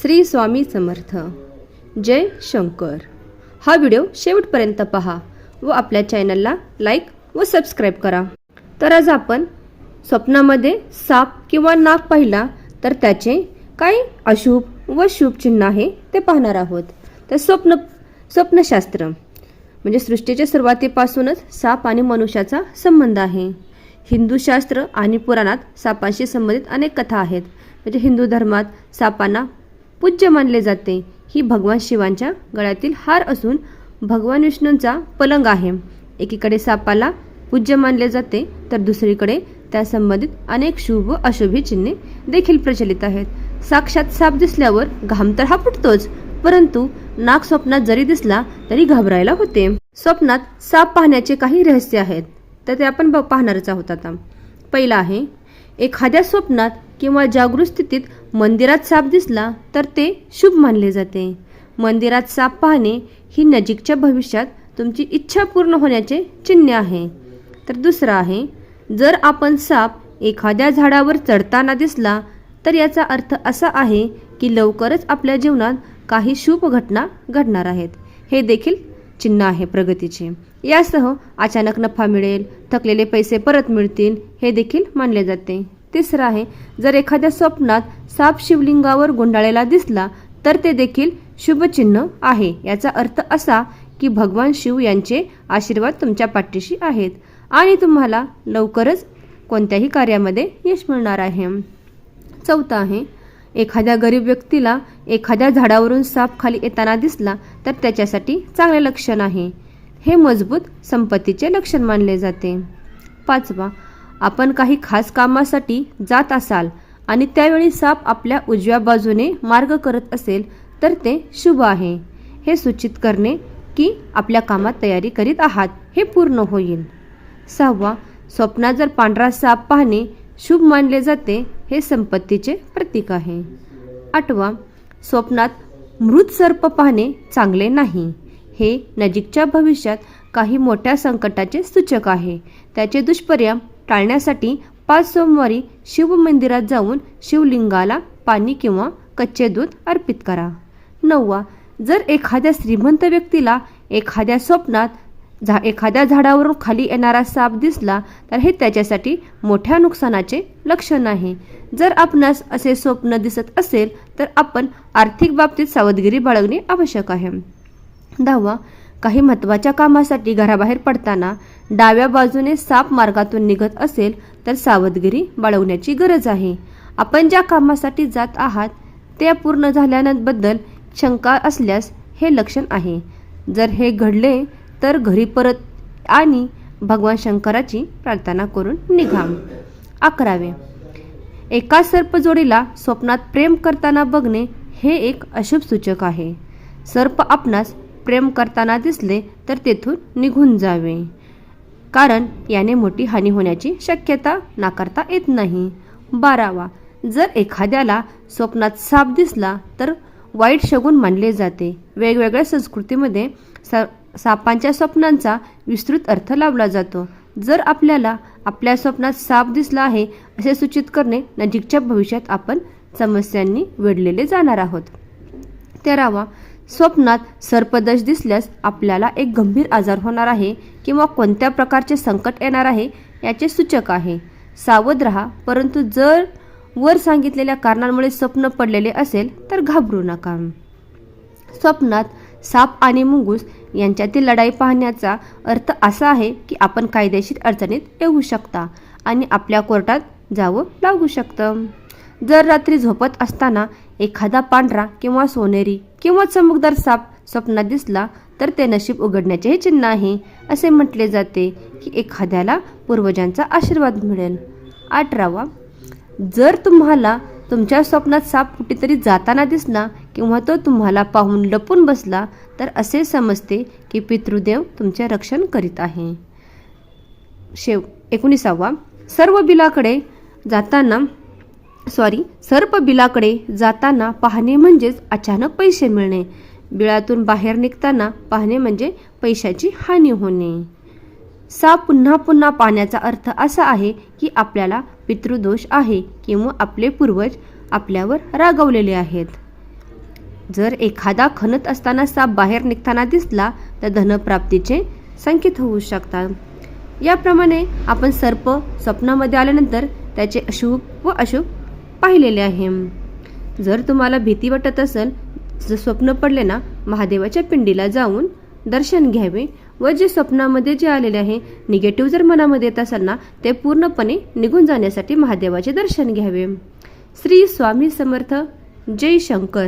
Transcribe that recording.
श्री स्वामी समर्थ. जय शंकर. हा व्हिडिओ शेवटपर्यंत पहा व आपल्या चॅनलला लाईक व सबस्क्राईब करा. तर आज आपण स्वप्नामध्ये साप किंवा नाग पाहिला तर त्याचे काही अशुभ व शुभ चिन्ह आहे ते पाहणार आहोत. तर स्वप्न स्वप्नशास्त्र म्हणजे सृष्टीच्या सुरुवातीपासूनच साप आणि मनुष्याचा संबंध आहे. हिंदू शास्त्र आणि पुराणात सापांशी संबंधित अनेक कथा आहेत. म्हणजे हिंदू धर्मात सापांना पूज्य मानले जाते. ही भगवान शिवांच्या गळ्यातील हार असून भगवान विष्णूंचा पलंग आहे. एकीकडे सापाला पूज्य मानले जाते तर दुसरीकडे त्या संबंधित अनेक शुभ व अशुभी चिन्हे देखील प्रचलित आहेत. साक्षात साप दिसल्यावर घाम तर हा फुटतोच परंतु नाग स्वप्नात जरी दिसला तरी घाबरायला होते. स्वप्नात साप पाहण्याचे काही रहस्य आहेत तर ते आपण ब- पाहणारच आहोत आता. पहिला आहे एखाद्या स्वप्नात किंवा जागृत स्थितीत मंदिरात साप दिसला तर ते शुभ मानले जाते. मंदिरात साप पाहणे ही नजीकच्या भविष्यात तुमची इच्छा पूर्ण होण्याचे चिन्ह आहे. तर दुसरं आहे जर आपण साप एखाद्या झाडावर चढताना दिसला तर याचा अर्थ असा आहे की लवकरच आपल्या जीवनात काही शुभ घटना घडणार आहेत. हे देखील चिन्ह आहे प्रगतीचे. यासह अचानक नफा मिळेल थकलेले पैसे परत मिळतील हे देखील मानले जाते. तिसरं आहे जर एखाद्या स्वप्नात साप शिवलिंगावर गुंडाळलेला दिसला तर ते देखील शुभचिन्ह आहे. याचा अर्थ असा की भगवान शिव यांचे आशीर्वाद तुमच्या पाठीशी आहेत आणि तुम्हाला लवकरच कोणत्याही कार्यामध्ये यश मिळणार आहे. चौथं आहे एखाद्या गरीब व्यक्तीला एखाद्या झाडावरून साप खाली येताना दिसला तर त्याच्यासाठी चांगले लक्षण आहे. हे मजबूत संपत्तीचे लक्षण मानले जाते. पाचवा आपण काही खास कामासाठी जात असाल आणि त्यावेळी साप आपल्या उजव्या बाजूने मार्ग करत असेल तर ते शुभ आहे. हे सूचित करणे की आपल्या कामात तयारी करीत आहात हे पूर्ण होईल. सहावा स्वप्नात जर पांढरा साप पाहणे शुभ मानले जाते हे संपत्तीचे प्रतीक आहे. आठवा स्वप्नात मृत सर्प पाहणे चांगले नाही. हे नजीकच्या भविष्यात काही मोठ्या संकटाचे सूचक आहे. त्याचे दुष्परिणाम टाळण्यासाठी पाच सोमवारी शिव मंदिरात जाऊन शिवलिंगाला पाणी किंवा कच्चे दूध अर्पित करा. नववा जर एखाद्या श्रीमंत व्यक्तीला एखाद्या स्वप्नात झा एखाद्या झाडावरून खाली येणारा साप दिसला तर हे त्याच्यासाठी मोठ्या नुकसानाचे लक्षण आहे. जर आपणास असे स्वप्न दिसत असेल तर आपण आर्थिक बाबतीत सावधगिरी बाळगणे आवश्यक आहे. दहावा काही महत्त्वाच्या कामासाठी घराबाहेर पडताना डाव्या बाजूने साप मार्गातून निघत असेल तर सावधगिरी बाळगण्याची गरज आहे. आपण ज्या कामासाठी जात आहात ते पूर्ण झाल्याबद्दल शंका असल्यास हे लक्षण आहे. जर हे घडले तर घरी परत आणि भगवान शंकराची प्रार्थना करून निघा. अकरावे. एका सर्पजोडीला स्वप्नात प्रेम करताना बघणे हे एक अशुभ सूचक आहे. सर्प आपणास प्रेम करताना दिसले तर तेथून निघून जावे. कारण याने मोठी हानी होण्याची शक्यता नाकारता येत नाही. बारावा जर एखाद्याला स्वप्नात साप दिसला तर वाईट शगुन मानले जाते. वेगवेगळ्या संस्कृतीमध्ये स सापांच्या स्वप्नांचा विस्तृत अर्थ लावला जातो. जर आपल्याला आपल्या स्वप्नात साप दिसला आहे असे सूचित करणे नजीकच्या भविष्यात आपण समस्यांनी वेढलेले जाणार आहोत. तेरावा स्वप्नात सर्पदश दिसल्यास आपल्याला एक गंभीर आजार होणार आहे किंवा कोणत्या प्रकारचे संकट येणार आहे याचे सूचक आहे. सावध रहा परंतु जर वर सांगितलेल्या कारणांमुळे स्वप्न पडलेले असेल तर घाबरू नका. स्वप्नात साप आणि मुंगूस यांच्यातील लढाई पाहण्याचा अर्थ असा आहे की आपण कायदेशीर अडचणीत येऊ शकता आणि आपल्या कोर्टात जावं लागू शकतं. जर रात्री झोपत असताना एखादा पांढरा किंवा सोनेरी किंवा चमकदार साप स्वप्नात दिसला तर ते नशीब उघडण्याचेही चिन्ह आहे असे म्हटले जाते की एखाद्याला पूर्वजांचा आशीर्वाद मिळेल. अठरावा जर तुम्हाला तुमच्या स्वप्नात साप कुठेतरी जाताना दिसला किंवा तो तुम्हाला पाहून लपून बसला तर असे समजते की पितृदेव तुमचे रक्षण करीत आहे. शेव एकोणीसावा सर्व बिलाकडे जाताना सॉरी सर्प बिलाकडे जाताना पाहणे म्हणजेच अचानक पैसे मिळणे. बिळातून बाहेर निघताना पाहणे म्हणजे पैशाची हानी होणे. साप पुन्हा पुन्हा पाहण्याचा अर्थ असा आहे की आपल्याला पितृदोष आहे किंवा आपले पूर्वज आपल्यावर रागवलेले आहेत. जर एखादा खणत असताना साप बाहेर निघताना दिसला तर धनप्राप्तीचे संकेत होऊ शकतात. याप्रमाणे आपण सर्प स्वप्नामध्ये आल्यानंतर त्याचे अशुभ व अशुभ पाहिलेले आहे. जर तुम्हाला भीती वाटत असेल जर स्वप्न पडले ना महादेवाच्या पिंडीला जाऊन दर्शन घ्यावे व जे स्वप्नामध्ये जे आलेले आहे निगेटिव्ह जर मनामध्ये येत असेल ना ते पूर्णपणे निघून जाण्यासाठी महादेवाचे दर्शन घ्यावे. श्री स्वामी समर्थ. जय शंकर.